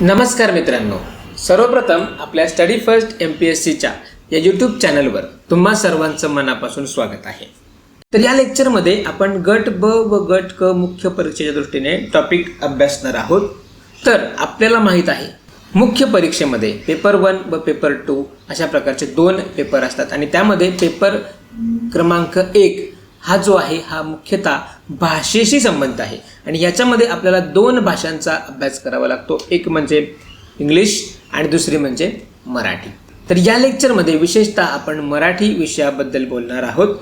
नमस्कार मित्रांनो. सर्वप्रथम आपल्या study first M P S सीच्या या यूट्यूब चॅनलवर तुम्हा सर्वांचं मनापासून स्वागत आहे. तर या लेक्चरमध्ये आपण गट ब व गट क मुख्य परीक्षेच्या दृष्टीने टॉपिक अभ्यासणार आहोत. तर आपल्याला माहीत आहे मुख्य परीक्षेमध्ये पेपर वन व पेपर टू अशा प्रकारचे दोन पेपर असतात आणि त्यामध्ये पेपर क्रमांक एक हा जो आहे हा मुख्यतः भाषेशी संबंध आहे. आणि याच्यामध्ये आपल्याला दोन भाषांचा अभ्यास करावा लागतो. एक म्हणजे इंग्लिश आणि दुसरी म्हणजे मराठी. तर या लेक्चरमध्ये विशेषतः आपण मराठी विषयाबद्दल बोलणार आहोत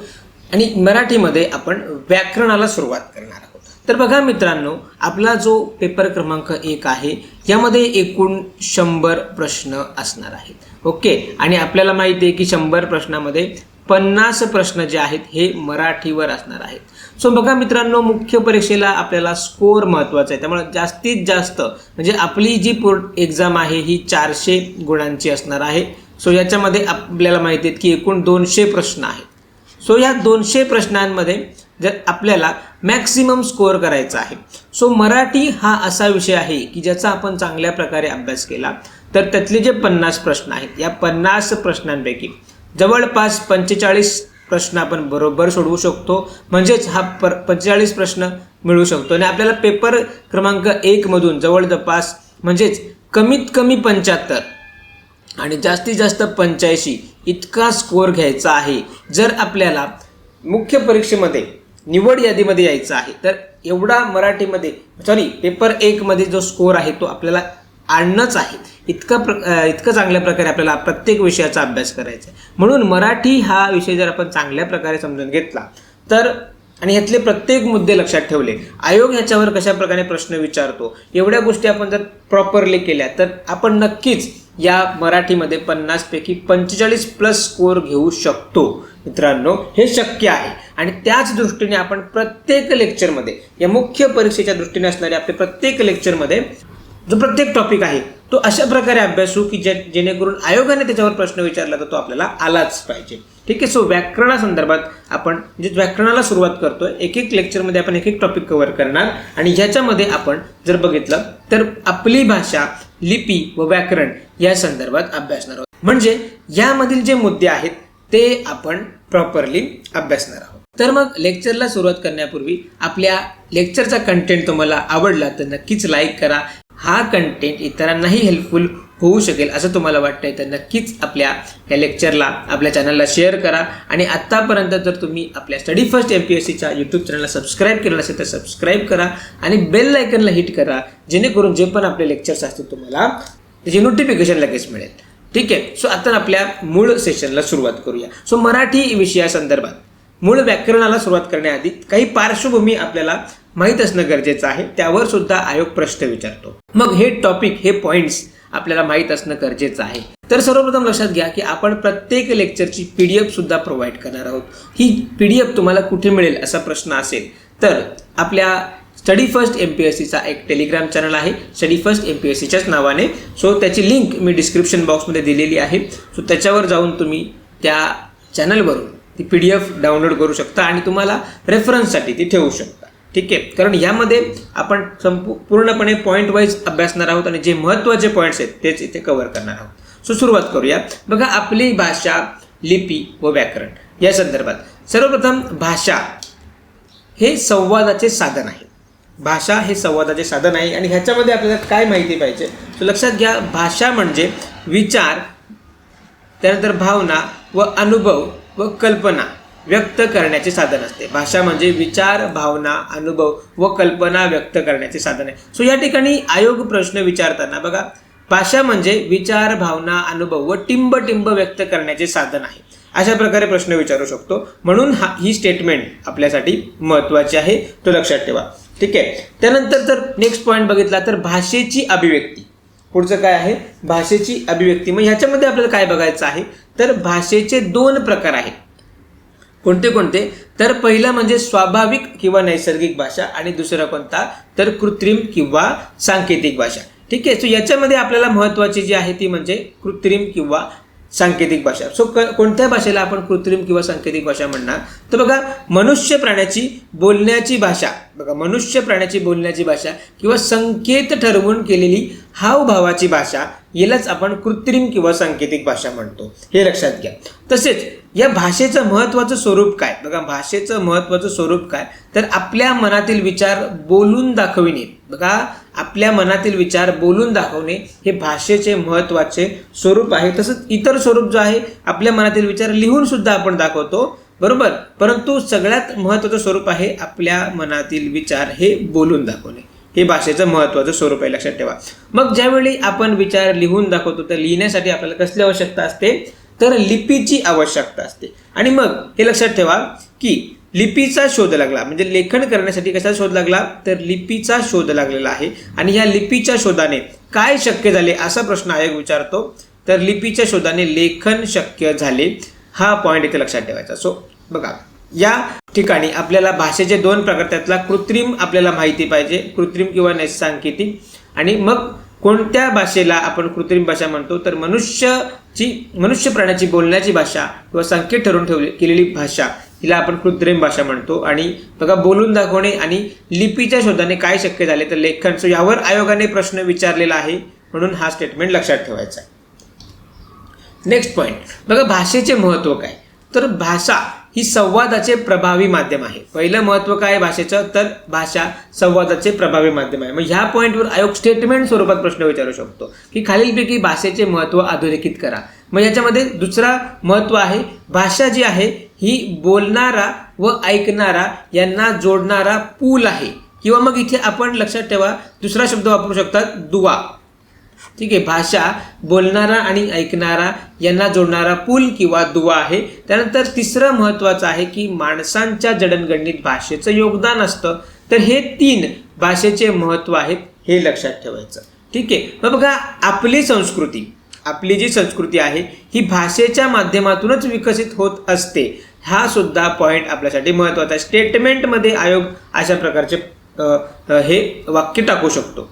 आणि मराठीमध्ये आपण व्याकरणाला सुरुवात करणार आहोत. तर बघा मित्रांनो आपला जो पेपर क्रमांक एक आहे यामध्ये एकूण शंभर प्रश्न असणार आहेत. ओके? आणि आपल्याला माहिती आहे की शंभर प्रश्नामध्ये पन्नास प्रश्न जे आहेत हे मराठीवर असणार आहेत. सो बघा मित्रांनो मुख्य परीक्षेला आपल्याला स्कोअर महत्त्वाचा आहे. त्यामुळे जास्तीत जास्त म्हणजे आपली जी पोर्ट एक्झाम आहे ही चारशे गुणांची असणार आहे. सो याच्यामध्ये आपल्याला माहिती आहेत की एकूण दोनशे प्रश्न आहेत. सो या दोनशे प्रश्नांमध्ये जर आपल्याला मॅक्सिमम स्कोअर करायचा आहे. सो मराठी हा असा विषय आहे की ज्याचा आपण चांगल्या प्रकारे अभ्यास केला तर त्यातले जे पन्नास प्रश्न आहेत या पन्नास प्रश्नांपैकी जवळपास पंचेचाळीस प्रश्न आपण बरोबर सोडवू शकतो. म्हणजेच हा पर पंचेचाळीस प्रश्न मिळू शकतो. आणि आपल्याला पेपर क्रमांक एकमधून जवळपास म्हणजेच कमीत कमी पंच्याहत्तर आणि जास्तीत जास्त पंच्याऐंशी इतका स्कोअर घ्यायचा आहे. जर आपल्याला मुख्य परीक्षेमध्ये निवड यादीमध्ये यायचं आहे तर एवढा मराठीमध्ये सॉरी पेपर एकमध्ये जो स्कोअर आहे तो आपल्याला आणणंच आहे. इतका प्र इतकं चांगल्या प्रकारे आपल्याला प्रत्येक विषयाचा अभ्यास करायचा आहे. म्हणून मराठी हा विषय जर आपण चांगल्या प्रकारे समजून घेतला तर आणि यातले प्रत्येक मुद्दे लक्षात ठेवले आयोग ह्याच्यावर कशा प्रकारे प्रश्न विचारतो एवढ्या गोष्टी आपण जर प्रॉपरली केल्या तर आपण नक्कीच या मराठीमध्ये पन्नासपैकी पंचेचाळीस प्लस स्कोअर घेऊ शकतो. मित्रांनो हे शक्य आहे. आणि त्याच दृष्टीने आपण प्रत्येक लेक्चरमध्ये या मुख्य परीक्षेच्या दृष्टीने असणारे आपले प्रत्येक लेक्चरमध्ये जो प्रत्येक टॉपिक आहे तो अशा प्रकारे अभ्यासू की जे जेणेकरून आयोगाने त्याच्यावर प्रश्न विचारला तर तो आपल्याला आलाच पाहिजे. ठीक आहे? सो व्याकरणासंदर्भात आपण जे व्याकरणाला सुरुवात करतोय. एक एक लेक्चरमध्ये आपण एक एक टॉपिक कव्हर करणार. आणि ह्याच्यामध्ये आपण जर बघितलं तर आपली भाषा लिपी व व्याकरण या संदर्भात अभ्यासणार आहोत. म्हणजे यामधील जे मुद्दे आहेत ते आपण प्रॉपरली अभ्यासणार आहोत. तर मग लेक्चरला सुरुवात करण्यापूर्वी आपल्या लेक्चरचा कंटेंट तुम्हाला आवडला तर नक्कीच लाईक करा. हा कंटेंट इतरांनाही हेल्पफुल होऊ शकेल असं तुम्हाला वाटतंय तर नक्कीच आपल्या या लेक्चरला आपल्या चॅनलला शेअर करा. आणि आत्तापर्यंत जर तुम्ही आपल्या study first M P S सीच्या यूट्यूब चॅनलला सबस्क्राईब केलं असेल तर सबस्क्राईब करा आणि बेल लायकनला हिट करा जेणेकरून जे पण आपले लेक्चर्स असतील तुम्हाला त्याची नोटिफिकेशन लगेच मिळेल. ठीक आहे? सो आता आपल्या मूळ सेशनला सुरुवात करूया. सो मराठी विषयासंदर्भात मूळ व्याकरणाला सुरुवात करण्याआधी काही पार्श्वभूमी आपल्याला माहीत असणं गरजेचं आहे त्यावर सुद्धा आयोग प्रश्न विचारतो. मग हे टॉपिक हे पॉइंट्स आपल्याला माहीत असणं गरजेचं आहे. तर सर्वप्रथम लक्षात घ्या की आपण प्रत्येक लेक्चरची पी डी एफ सुद्धा प्रोव्हाइड करणार आहोत. ही पी डी एफ तुम्हाला कुठे मिळेल असा प्रश्न असेल तर आपल्या study first M P S सीचा एक टेलिग्राम चॅनल आहे. Study first M P S सीच्याच नावाने. सो त्याची लिंक मी डिस्क्रिप्शन बॉक्समध्ये दिलेली आहे. सो त्याच्यावर जाऊन तुम्ही त्या चॅनलवरून ती पी डी एफ डाउनलोड करू शकता आणि तुम्हाला रेफरन्ससाठी ती ठेवू शकता. ठीक आहे? कारण यामध्ये आपण संपू पूर्णपणे पॉईंट वाईज अभ्यासणार आहोत आणि जे महत्त्वाचे पॉईंट्स आहेत तेच इथे कव्हर करणार आहोत. सो सुरुवात करूया. बघा आपली भाषा लिपी व व्याकरण या संदर्भात. सर्वप्रथम भाषा हे संवादाचे साधन आहे. भाषा हे संवादाचे साधन आहे आणि ह्याच्यामध्ये आपल्याला काय माहिती पाहिजे? सो लक्षात घ्या भाषा म्हणजे विचार त्यानंतर भावना व अनुभव व कल्पना व्यक्त करण्याचे साधन असते. भाषा म्हणजे विचार भावना अनुभव व कल्पना व्यक्त करण्याचे साधन आहे. सो या ठिकाणी आयोग प्रश्न विचारताना बघा भाषा म्हणजे विचार भावना अनुभव व टिंब टिंब व्यक्त करण्याचे साधन आहे. अशा प्रकारे प्रश्न विचारू शकतो. म्हणून हा ही स्टेटमेंट आपल्यासाठी महत्त्वाची आहे. तो लक्षात ठेवा. ठीक आहे? त्यानंतर जर नेक्स्ट पॉईंट बघितला तर भाषेची अभिव्यक्ती. पुढचं काय आहे? भाषेची अभिव्यक्ती. मग ह्याच्यामध्ये आपल्याला काय बघायचं आहे? तर भाषेचे दोन प्रकार आहेत. कोणते कोणते? तर पहिला म्हणजे स्वाभाविक किंवा नैसर्गिक भाषा आणि दुसरा कोणता? तर कृत्रिम किंवा सांकेतिक भाषा. ठीक आहे? सो याच्यामध्ये आपल्याला महत्त्वाची जी आहे ती म्हणजे कृत्रिम किंवा सांकेतिक भाषा. सो क कोणत्या भाषेला आपण कृत्रिम किंवा सांकेतिक भाषा म्हणणार? तर बघा मनुष्य प्राण्याची बोलण्याची भाषा बघा मनुष्य प्राण्याची बोलण्याची भाषा किंवा संकेत ठरवून केलेली हावभावाची भाषा यालाच आपण कृत्रिम किंवा सांकेतिक भाषा म्हणतो. हे लक्षात घ्या. तसेच या भाषेचं महत्त्वाचं स्वरूप काय? बघा भाषेचं महत्त्वाचं स्वरूप काय? तर आपल्या मनातील विचार बोलून दाखविणे. बघा आपल्या मनातील विचार बोलून दाखवणे हे भाषेचे महत्त्वाचे स्वरूप आहे. तसंच इतर स्वरूप जो आहे आपल्या मनातील विचार लिहून सुद्धा आपण दाखवतो. बरोबर? परंतु सगळ्यात महत्त्वाचं स्वरूप आहे आपल्या मनातील विचार हे बोलून दाखवणे. हे भाषेचं महत्त्वाचं स्वरूप आहे लक्षात ठेवा. मग ज्यावेळी आपण विचार लिहून दाखवतो तर लिहिण्यासाठी आपल्याला कसली आवश्यकता असते? तर लिपीची आवश्यकता असते. आणि मग हे लक्षात ठेवा की लिपीचा शोध लागला. म्हणजे लेखन करण्यासाठी कसा शोध लागला? तर लिपीचा शोध लागलेला आहे. आणि ह्या लिपीच्या शोधाने काय शक्य झाले असा प्रश्न आयोग विचारतो. तर लिपीच्या शोधाने लेखन शक्य झाले. हा पॉईंट इथे लक्षात ठेवायचा. सो बघा या ठिकाणी आपल्याला भाषेचे दोन प्रकार त्यातला कृत्रिम आपल्याला माहिती पाहिजे कृत्रिम किंवा नैसंकेतिक आणि मग कोणत्या भाषेला आपण कृत्रिम भाषा म्हणतो? तर मनुष्यची मनुष्य प्राण्याची बोलण्याची भाषा किंवा संकेत ठरवून ठेवली केलेली भाषा. हिला आपण कृत्रिम भाषा म्हणतो. आणि बघा बोलून दाखवणे आणि लिपीच्या शोधाने काय शक्य झाले तर लेखन सो यावर आयोगाने प्रश्न विचारलेला आहे म्हणून हा स्टेटमेंट लक्षात ठेवायचा आहे. नेक्स्ट पॉईंट बघा भाषेचे महत्त्व काय? तर भाषा ही संवादाचे प्रभावी माध्यम आहे. पहिलं महत्त्व काय आहे भाषेचं? तर भाषा संवादाचे प्रभावी माध्यम आहे. मग ह्या पॉईंटवर आयोग स्टेटमेंट स्वरूपात प्रश्न विचारू शकतो. की खालीलपैकी भाषेचे महत्त्व अधोरेखित करा. मग याच्यामध्ये दुसरा महत्त्व आहे भाषा जी आहे ही बोलणारा व ऐकणारा यांना जोडणारा पूल आहे. किंवा मग इथे आपण लक्षात ठेवा दुसरा शब्द वापरू शकतात दुवा. ठीक आहे भाषा बोलणारा आणि ऐकणारा यांना जोडणारा पूल किंवा दुवा आहे. त्यानंतर तिसरं महत्त्वाचं आहे की माणसांच्या जडणगडणीत भाषेचं योगदान असतं. तर हे तीन भाषेचे महत्त्व आहेत हे लक्षात ठेवायचं. ठीक आहे मग बघा आपली संस्कृती आपली जी संस्कृती आहे ही भाषेच्या माध्यमातूनच विकसित होत असते. हा सुद्धा पॉईंट आपल्यासाठी महत्त्वाचा आहे. स्टेटमेंटमध्ये आयोग अशा प्रकारचे हे वाक्य टाकू शकतो.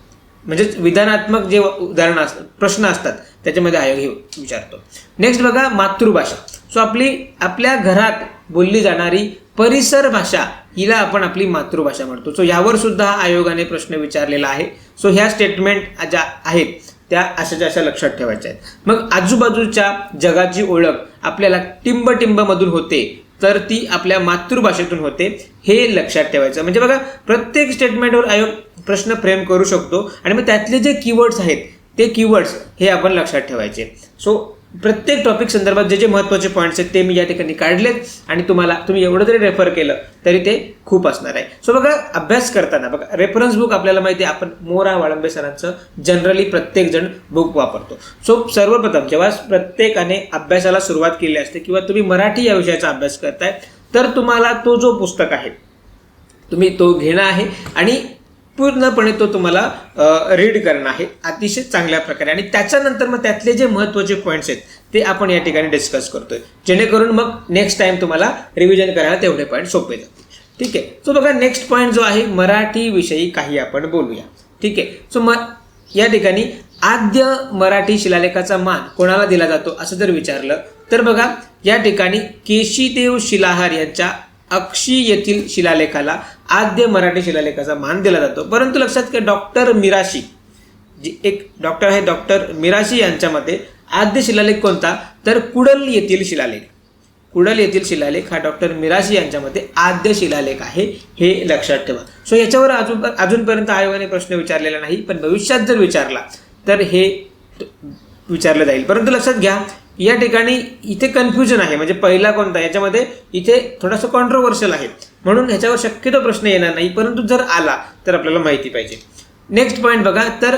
म्हणजेच विधानात्मक जे उदाहरण असतात प्रश्न असतात त्याच्यामध्ये आयोग हे विचारतो. नेक्स्ट बघा मातृभाषा. सो आपली आपल्या घरात बोलली जाणारी परिसर भाषा हिला आपण आपली मातृभाषा म्हणतो. सो यावर सुद्धा आयोगाने प्रश्न विचारलेला आहे. सो ह्या स्टेटमेंट ज्या आहेत त्या अशाच्या अशा लक्षात ठेवायच्या आहेत. मग आजूबाजूच्या जगाची ओळख आपल्याला टिंब टिंबमधून होते तर ती आपल्या मातृभाषेतून होते हे लक्षात ठेवायचं. म्हणजे बघा प्रत्येक स्टेटमेंटवर आयोग प्रश्न फ्रेम करू शकतो. आणि मग त्यातले जे कीवर्ड्स आहेत ते कीवर्ड्स हे आपण लक्षात ठेवायचे. सो प्रत्येक टॉपिक संदर्भात जे जे महत्त्वाचे पॉईंट्स आहेत ते मी या ठिकाणी काढलेत आणि तुम्हाला तुम्ही एवढं जरी रेफर केलं तरी ते खूप असणार आहे. सो बघा अभ्यास करताना बघा रेफरन्स बुक आपल्याला माहिती आहे आपण मोरा वाळंबे सरांचं जनरली प्रत्येकजण बुक वापरतो. सो सर्वप्रथम जेव्हा प्रत्येकाने अभ्यासाला सुरुवात केली असते किंवा तुम्ही मराठी या विषयाचा अभ्यास करताय तर तुम्हाला तो जो पुस्तक आहे तुम्ही तो घेणं आहे आणि पूर्णपणे तो तुम्हाला रीड करणं आहे. अतिशय चांगल्या प्रकारे. आणि त्याच्यानंतर मग त्यातले जे महत्त्वाचे पॉईंट्स आहेत ते आपण या ठिकाणी डिस्कस करतोय. जेणेकरून मग नेक्स्ट टाइम तुम्हाला रिव्हिजन करायला तेवढे पॉईंट सोपे जातील. ठीक आहे? सो बघा नेक्स्ट पॉईंट जो आहे मराठी विषयी काही आपण बोलूया. ठीक आहे? सो म या ठिकाणी आद्य मराठी शिलालेखाचा मान कोणाला दिला जातो असं जर विचारलं तर बघा या ठिकाणी केशीदेव शिलाहार यांच्या अक्षी येथील शिलालेखाला आद्य मराठी शिलालेखाचा मान दिला जातो. परंतु लक्षात घ्या डॉक्टर मिराशी जी एक डॉक्टर आहे डॉक्टर मिराशी यांच्या मते आद्य शिलालेख कोणता? तर कुडल येथील शिलालेख. कुडल येथील शिलालेख हा डॉक्टर मिराशी यांच्या मते आद्य शिलालेख आहे हे लक्षात ठेवा. सो याच्यावर अजून अजूनपर्यंत आयोगाने प्रश्न विचारलेला नाही पण भविष्यात जर विचारला तर हे विचारलं जाईल. परंतु लक्षात घ्या या ठिकाणी इथे कन्फ्युजन आहे. म्हणजे पहिला कोणता? याच्यामध्ये इथे थोडासा कॉन्ट्रोवर्शियल आहे. म्हणून ह्याच्यावर शक्यतो प्रश्न येणार नाही. परंतु जर आला तर आपल्याला माहिती पाहिजे. नेक्स्ट पॉईंट बघा. तर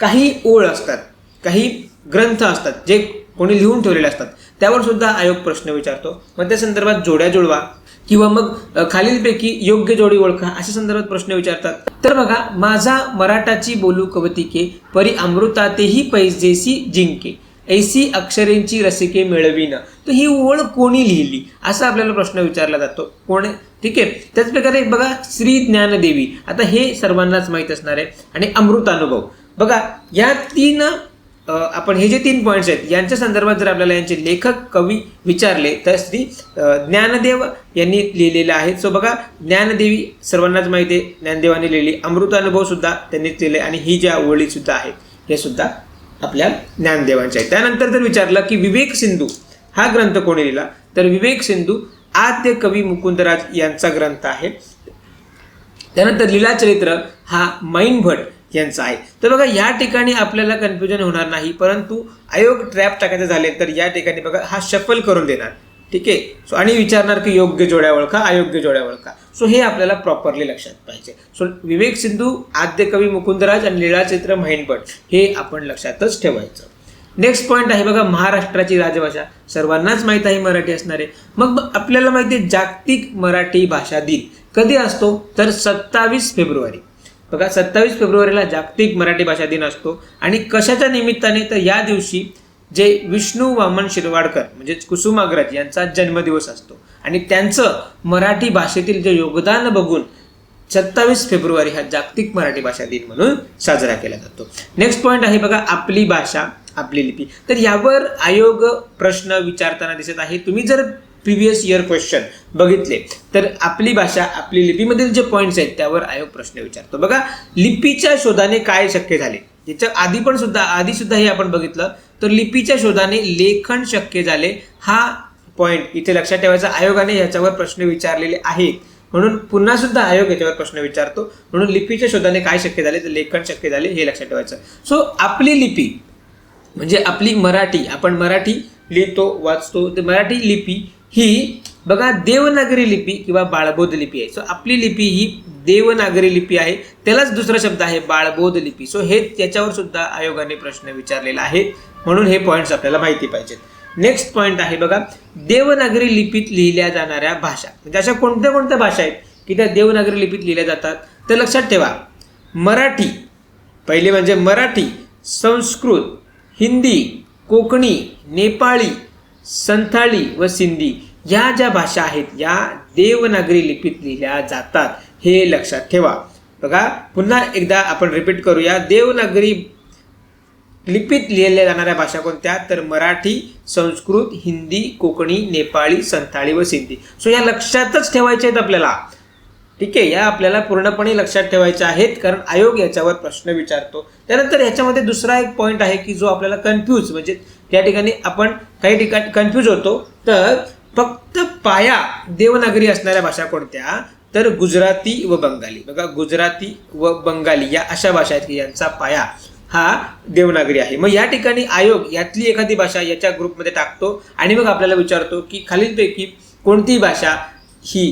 काही ओळ असतात. काही ग्रंथ असतात जे कोणी लिहून ठेवलेले असतात. त्यावर सुद्धा आयोग प्रश्न विचारतो. मग त्या संदर्भात जोड्या जुळवा. किंवा मग खालीलपैकी योग्य जोडी ओळखा. अशा संदर्भात प्रश्न विचारतात. तर बघा माझा मराठाची बोलू कवतिके परी अमृतातेही पैजेसी जिंके. ऐसी अक्षरेंची रसिके मिळविन. तर ही ओळ कोणी लिहिली? असा आपल्याला प्रश्न विचारला जातो. कोण ठीक आहे? त्याच प्रकारे बघा श्री ज्ञानदेवी. आता हे सर्वांनाच माहीत असणार आहे. आणि अमृतानुभव बघा या तीन आपण हे जे तीन पॉईंट्स आहेत यांच्या संदर्भात जर आपल्याला यांचे लेखक कवी विचारले तर श्री ज्ञानदेव यांनी लिहिलेलं आहे. सो बघा ज्ञानदेवी सर्वांनाच माहिती आहे. ज्ञानदेवाने लिहिली. अमृतानुभव सुद्धा त्यांनीच लिहिले. आणि ही ज्या ओळीसुद्धा आहेत हे सुद्धा आपल्या ज्ञानदेवांच्या आहे त्यानंतर जर विचारलं की विवेक सिंधू हा ग्रंथ कोणी लिहिला? तर विवेक सिंधू आद्य कवी मुकुंदराज यांचा ग्रंथ आहे. त्यानंतर लीलाचरित्र हा मैन भट यांचा आहे. तर बघा या ठिकाणी आपल्याला कन्फ्युजन होणार नाही परंतु आयोग ट्रॅप टाकायचे झाले तर या ठिकाणी बघा हा शफल करून देणार. ठीक आहे? सो आणि विचारणार की योग्य जोड्या ओळखा अयोग्य जोड्या ओळखा. सो हे आपल्याला प्रॉपरली लक्षात पाहिजे. सो विवेक सिंधू आद्य कवी मुकुंदराज आणि लीळाचित्र महिनपट हे आपण लक्षातच ठेवायचं. नेक्स्ट पॉईंट आहे बघा महाराष्ट्राची राजभाषा. सर्वांनाच माहीत आहे मराठी असणारे. मग आपल्याला माहिती आहे जागतिक मराठी भाषा दिन कधी असतो? तर सत्तावीस फेब्रुवारी. बघा सत्तावीस फेब्रुवारीला जागतिक मराठी भाषा दिन असतो. आणि कशाच्या निमित्ताने? तर या दिवशी जे विष्णू वामन शिरवाडकर म्हणजेच कुसुमाग्रज यांचा जन्मदिवस असतो. आणि त्यांचं मराठी भाषेतील जे योगदान बघून सत्तावीस फेब्रुवारी हा जागतिक मराठी भाषा दिन म्हणून साजरा केला जातो. नेक्स्ट पॉईंट आहे बघा आपली भाषा आपली लिपी. तर यावर आयोग प्रश्न विचारताना दिसत आहे. तुम्ही जर प्रिव्हियस इयर क्वेश्चन बघितले तर आपली भाषा आपली लिपीमधील जे पॉईंट्स आहेत त्यावर आयोग प्रश्न विचारतो. बघा लिपीच्या शोधाने काय शक्य झाले? याच्या आधी पण सुद्धा आधी सुद्धा हे आपण बघितलं. तर लिपीच्या शोधाने लेखन शक्य झाले. हा पॉईंट इथे लक्षात ठेवायचा. आयोगाने याच्यावर प्रश्न विचारलेले आहेत. म्हणून पुन्हा सुद्धा आयोग याच्यावर प्रश्न विचारतो. म्हणून लिपीच्या शोधाने काय शक्य झाले? तर लेखन शक्य झाले हे लक्षात ठेवायचं. सो आपली लिपी म्हणजे आपली मराठी आपण मराठी लिहितो वाचतो. तर मराठी लिपी ही बघा देवनागरी लिपी किंवा बाळबोध लिपी आहे. सो आपली लिपी ही देवनागरी लिपी आहे. त्यालाच दुसरा शब्द आहे बाळबोध लिपी. सो हे त्याच्यावर सुद्धा आयोगाने प्रश्न विचारलेला आहे. म्हणून हे पॉईंट्स आपल्याला माहिती पाहिजेत. नेक्स्ट पॉईंट आहे बघा देवनागरी लिपीत लिहिल्या जाणाऱ्या भाषा. म्हणजे अशा कोणत्या कोणत्या भाषा आहेत की त्या देवनागरी लिपीत लिहिल्या जातात? तर लक्षात ठेवा मराठी पहिले म्हणजे मराठी संस्कृत हिंदी कोकणी नेपाळी संथाळी व सिंधी. या ज्या भाषा आहेत या देवनागरी लिपीत लिहिल्या जातात हे लक्षात ठेवा. बघा पुन्हा एकदा आपण रिपीट करूया. देवनागरी लिपीत लिहिल्या जाणाऱ्या भाषा कोणत्या? तर मराठी संस्कृत हिंदी कोकणी नेपाळी संथाळी व सिंधी. सो या लक्षातच ठेवायच्या आहेत आपल्याला. ठीक आहे या आपल्याला पूर्णपणे लक्षात ठेवायच्या आहेत कारण आयोग याच्यावर प्रश्न विचारतो. त्यानंतर याच्यामध्ये दुसरा एक पॉईंट आहे की जो आपल्याला कन्फ्यूज म्हणजे त्या ठिकाणी आपण काही ठिकाणी कन्फ्यूज होतो. तर फक्त पाया देवनागरी असणाऱ्या भाषा कोणत्या? तर गुजराती व बंगाली. बघा गुजराती व बंगाली या अशा भाषा आहेत की यांचा पाया हा देवनागरी आहे. मग या ठिकाणी आयोग यातली एखादी भाषा याच्या ग्रुपमध्ये टाकतो आणि मग आपल्याला विचारतो की खालीलपैकी कोणती भाषा ही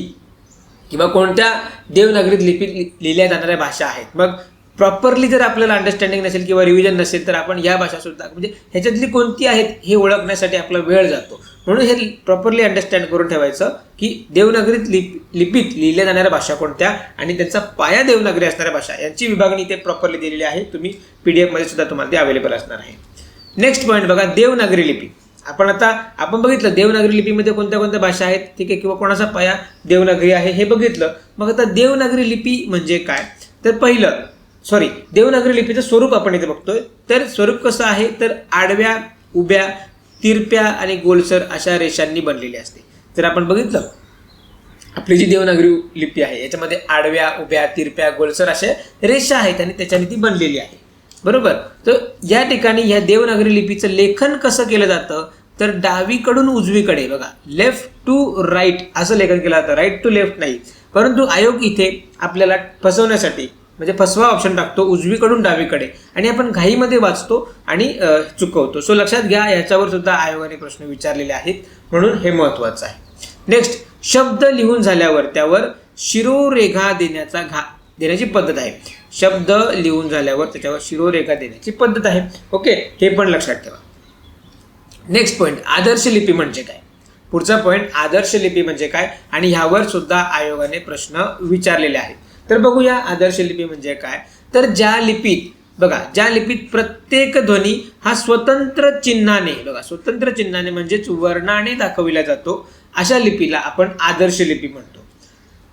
किंवा कोणत्या देवनागरीत लिपीत लिहिल्या जाणाऱ्या भाषा आहेत? मग प्रॉपरली जर आपल्याला अंडरस्टँडिंग नसेल किंवा रिव्हिजन नसेल तर आपण या भाषा सुद्धा म्हणजे ह्याच्यातली कोणती आहेत हे ओळखण्यासाठी आपला वेळ जातो. म्हणून हे प्रॉपरली अंडरस्टँड करून ठेवायचं की देवनागरीत लिप लिपीत लिहिल्या जाणाऱ्या भाषा कोणत्या आणि त्यांचा पाया देवनागरी असणाऱ्या भाषा यांची विभागणी इथे प्रॉपरली दिलेली आहे. तुम्ही पी डी एफमध्ये सुद्धा तुम्हाला ते अवेलेबल असणार आहे. नेक्स्ट पॉईंट बघा देवनागरी लिपी. आपण आता आपण बघितलं देवनागरी लिपीमध्ये कोणत्या कोणत्या भाषा आहेत ठीक आहे किंवा कोणाचा पाया देवनागरी आहे हे बघितलं. मग आता देवनागरी लिपी म्हणजे काय? तर पहिलं सॉरी देवनागरी लिपीचं स्वरूप आपण इथे बघतोय. तर स्वरूप कसं आहे? तर आडव्या उभ्या तिरप्या आणि गोलसर अशा रेषांनी बनलेली असते. तर आपण बघितलं आपली जी देवनागरी लिपी आहे याच्यामध्ये आडव्या उभ्या तिरप्या गोलसर अशा रेषा आहेत आणि त्याच्याने ती बनलेली आहे. बरोबर? तर या ठिकाणी ह्या देवनागरी लिपीचं लेखन कसं केलं जातं? तर डावीकडून उजवीकडे बघा लेफ्ट टू राईट असं लेखन केलं जातं. राईट टू लेफ्ट नाही. परंतु आयोग इथे आपल्याला फसवण्यासाठी म्हणजे फसवा ऑप्शन टाकतो उजवीकडून डावीकडे. आणि आपण घाईमध्ये वाचतो आणि चुकवतो. सो लक्षात घ्या याच्यावर सुद्धा आयोगाने प्रश्न विचारलेले आहेत. म्हणून हे महत्त्वाचं आहे. नेक्स्ट शब्द लिहून झाल्यावर त्यावर शिरोरेखा देण्याचा घा देण्याची पद्धत आहे. शब्द लिहून झाल्यावर त्याच्यावर शिरोरेखा देण्याची पद्धत आहे. ओके हे पण लक्षात ठेवा. नेक्स्ट पॉईंट आदर्श लिपी म्हणजे काय? पुढचा पॉईंट आदर्श लिपी म्हणजे काय? आणि ह्यावर सुद्धा आयोगाने प्रश्न विचारलेले आहेत. तर बघूया आदर्श लिपी म्हणजे काय. तर ज्या लिपीत बघा ज्या लिपीत प्रत्येक ध्वनी हा स्वतंत्र चिन्हाने बघा स्वतंत्र चिन्हाने म्हणजेच वर्णाने दाखविला जातो अशा लिपीला आपण आदर्श लिपी म्हणतो.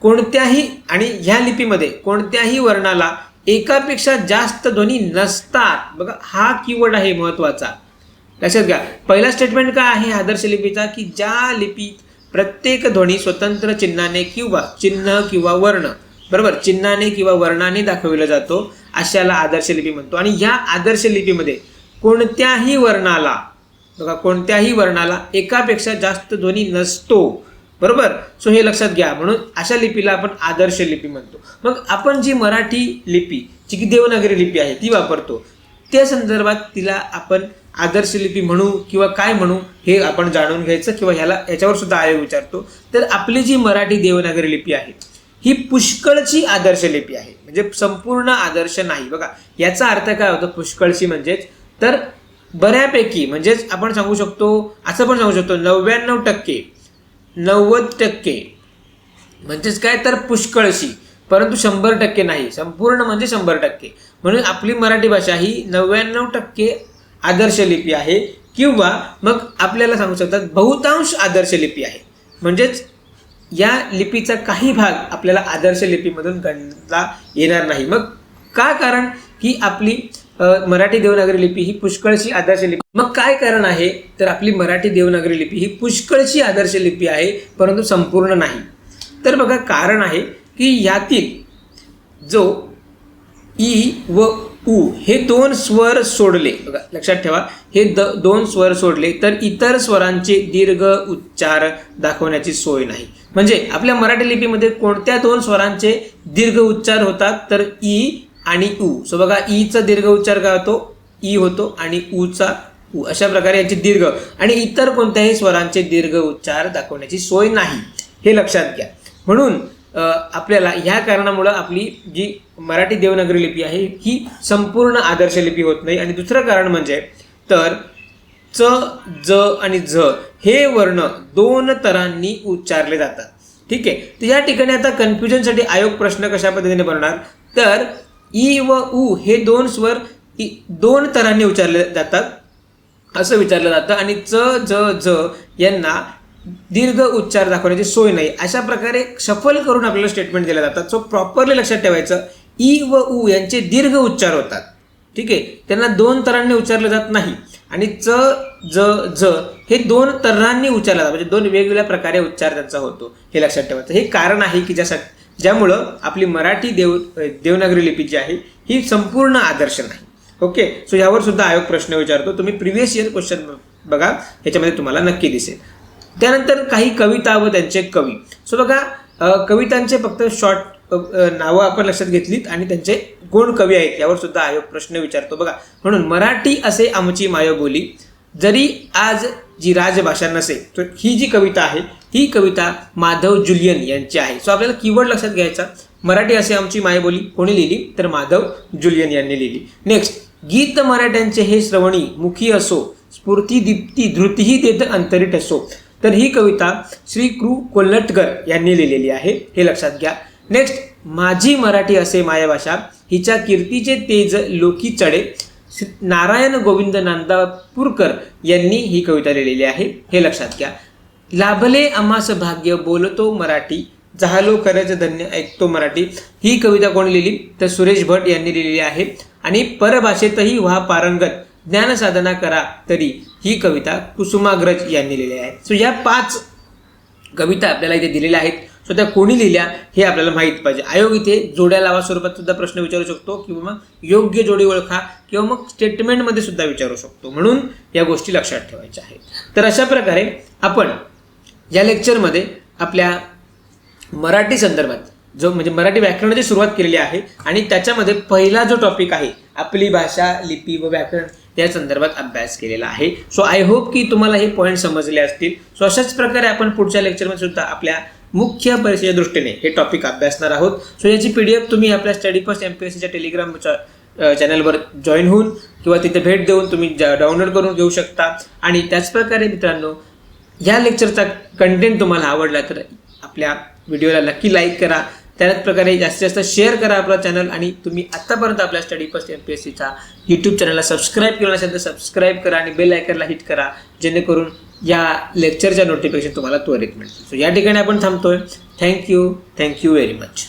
कोणत्याही आणि ह्या लिपीमध्ये कोणत्याही वर्णाला एकापेक्षा जास्त ध्वनी नसतात. बघा हा कीवर्ड आहे महत्त्वाचा लक्षात घ्या पहिला स्टेटमेंट काय आहे आदर्श लिपीचा? की ज्या लिपीत प्रत्येक ध्वनी स्वतंत्र चिन्हाने किंवा चिन्ह किंवा वर्ण बरोबर? चिन्हाने किंवा वर्णाने दाखविला जातो. अशाला आदर्श लिपी म्हणतो. आणि या आदर्श लिपीमध्ये कोणत्याही वर्णाला बघा कोणत्याही वर्णाला एकापेक्षा जास्त ध्वनी नसतो. बरोबर? सो हे लक्षात घ्या. म्हणून अशा लिपीला आपण आदर्श लिपी म्हणतो. मग आपण जी मराठी लिपी जी की देवनागरी लिपी आहे ती वापरतो. त्या संदर्भात तिला आपण आदर्श लिपी म्हणू किंवा काय म्हणू हे आपण जाणून घ्यायचं किंवा ह्याला याच्यावर सुद्धा आयोग विचारतो. तर आपली जी मराठी देवनागरी लिपी आहे ही पुष्कळची आदर्श लिपी आहे. म्हणजे संपूर्ण आदर्श नाही. बघा याचा अर्थ काय होतो? पुष्कळची म्हणजेच तर बऱ्यापैकी म्हणजेच आपण सांगू शकतो असं पण सांगू शकतो नव्याण्णव टक्के नव्वद टक्के म्हणजेच काय? तर पुष्कळशी. परंतु शंभर टक्के नाही. संपूर्ण म्हणजे शंभर टक्के. म्हणून आपली मराठी भाषा ही नव्याण्णव टक्के आदर्श लिपी आहे. किंवा मग आपल्याला सांगू शकतात बहुतांश आदर्श लिपी आहे. म्हणजेच या लिपीचा काही भाग आपल्याला आदर्श लिपीमधून गणला येणार नाही. मग का कारण? की आपली मराठी देवनागरी लिपी ही पुष्कळशी आदर्श लिपी. मग काय कारण आहे? तर आपली मराठी देवनागरी लिपी ही पुष्कळशी आदर्श लिपी आहे परंतु संपूर्ण नाही. तर बघा कारण आहे की यातील जो ई व उ हे दोन स्वर सोडले. बघा लक्षात ठेवा. हे द दोन स्वर सोडले तर इतर स्वरांचे दीर्घ उच्चार दाखवण्याची सोय नाही. म्हणजे आपल्या मराठी लिपीमध्ये कोणत्या दोन स्वरांचे दीर्घ उच्चार होतात तर ई आणि उ. सो बघा ईचा दीर्घ उच्चार काय होतो? ई होतो आणि उचा उ. अशा प्रकारे याचे दीर्घ आणि इतर कोणत्याही स्वरांचे दीर्घ उच्चार दाखवण्याची सोय नाही. हे लक्षात घ्या. म्हणून आपल्याला ह्या कारणामुळं आपली जी मराठी देवनागरी लिपी आहे ही संपूर्ण आदर्श लिपी होत नाही. आणि दुसरं कारण म्हणजे तर च ज आणि झ हे वर्ण दोन तरांनी उच्चारले जातात. ठीक आहे? तर या ठिकाणी आता कन्फ्युजनसाठी आयोग प्रश्न कशा पद्धतीने बनणार? तर ई व उ हे दोन स्वर इ- दोन तरांनी उच्चारले जातात असं विचारलं जातं. आणि च ज ज यांना दीर्घ उच्चार दाखवण्याची सोय नाही. अशा प्रकारे शफल करून आपल्याला स्टेटमेंट दिल्या जातात. सो प्रॉपरली लक्षात ठेवायचं ई व उ यांचे दीर्घ उच्चार होतात. ठीक आहे? त्यांना दोन तरांनी उच्चारलं जात नाही. आणि च ज ज हे दोन तरांनी उच्चारलं जातं. म्हणजे दोन वेगवेगळ्या प्रकारे उच्चार त्यांचा होतो. हे लक्षात ठेवायचं. हे कारण आहे की ज्यासाठी ज्यामुळं आपली मराठी देव देवनागरी लिपी जी आहे ही संपूर्ण आदर्श नाही. ओके? सो यावर सुद्धा आयोग प्रश्न विचारतो. तुम्ही प्रिव्हियस इयर क्वेश्चन बघा. ह्याच्यामध्ये तुम्हाला नक्की दिसेल. त्यानंतर काही कविता व त्यांचे कवी. सो बघा कवितांचे फक्त शॉर्ट नावं आपण लक्षात घेतलीत आणि त्यांचे कोण कवी आहेत यावर सुद्धा आयोग प्रश्न विचारतो. बघा म्हणून मराठी असे आमची मायबोली जरी आज जी राजभाषा नसेल तर ही जी कविता आहे ही कविता माधव जुलियन यांची आहे. सो आपल्याला कीवर्ड लक्षात घ्यायचा. मराठी असे आमची मायबोली कोणी लिहिली? तर माधव जुलियन यांनी लिहिली. नेक्स्ट गीत मराठ्यांचे हे श्रवणी मुखी असो स्फूर्ती दीप्ती धृतीही देत अंतरित असो. तर ही कविता श्री कृ कोल्हटकर यांनी लिहिलेली आहे. हे लक्षात घ्या. नेक्स्ट माझी मराठी असे मायाभाषा हिच्या कीर्तीचे तेज लोकी चढे श्री नारायण गोविंद नांदापूरकर यांनी ही कविता लिहिलेली आहे. हे लक्षात घ्या. लाभले आम्हास भाग्य बोलतो मराठी. झालो खरंच धन्य ऐकतो मराठी. ही कविता कोण लिहिली? तर सुरेश भट यांनी लिहिलेली आहे. आणि परभाषेतही व्हा पारंगत. ज्ञान साधना करा तरी ही कविता कुसुमाग्रज यांनी लिहिली आहे. सो या पाच कविता आपल्याला इथे दिलेल्या आहेत. सो त्या कोणी लिहिल्या हे आपल्याला माहीत पाहिजे. आयोग इथे जोड्या लावा स्वरूपात सुद्धा प्रश्न विचारू शकतो किंवा मग योग्य जोडी ओळखा किंवा मग स्टेटमेंटमध्ये सुद्धा विचारू शकतो. म्हणून या गोष्टी लक्षात ठेवायच्या आहेत. तर अशा प्रकारे आपण या लेक्चरमध्ये आपल्या मराठी संदर्भात जो म्हणजे मराठी व्याकरणाची सुरुवात केलेली आहे आणि त्याच्यामध्ये पहिला जो टॉपिक आहे आपली भाषा लिपी व व्याकरण या संदर्भात अभ्यास केलेला आहे. सो आय होप की तुम्हाला हे पॉईंट समजले असतील. सो अशाच प्रकारे आपण पुढच्या लेक्चरमध्ये सुद्धा आपल्या मुख्य परीक्षेच्या दृष्टीने हे टॉपिक अभ्यासणार आहोत. सो याची पी डी एफ तुम्ही आपल्या study first M P S सीच्या टेलिग्राम चॅनलवर जॉईन होऊन किंवा तिथे भेट देऊन तुम्ही डाउनलोड करून घेऊ शकता. आणि त्याचप्रकारे मित्रांनो ह्या लेक्चरचा कंटेंट तुम्हाला आवडला तर आपल्या व्हिडिओला नक्की लाईक करा. त्याच प्रकारे जास्तीत जास्त शेअर करा आपला चॅनल आणि तुम्ही आत्तापर्यंत आपल्या study first M P S सीचा यूट्यूब चॅनलला सबस्क्राईब केलं नसेल तर सबस्क्राईब करा आणि बेल आयकनला हिट करा जेणेकरून या लेक्चरच्या नोटिफिकेशन तुम्हाला त्वरित मिळतील. सो या ठिकाणी आपण थांबतोय. Thank you thank you very much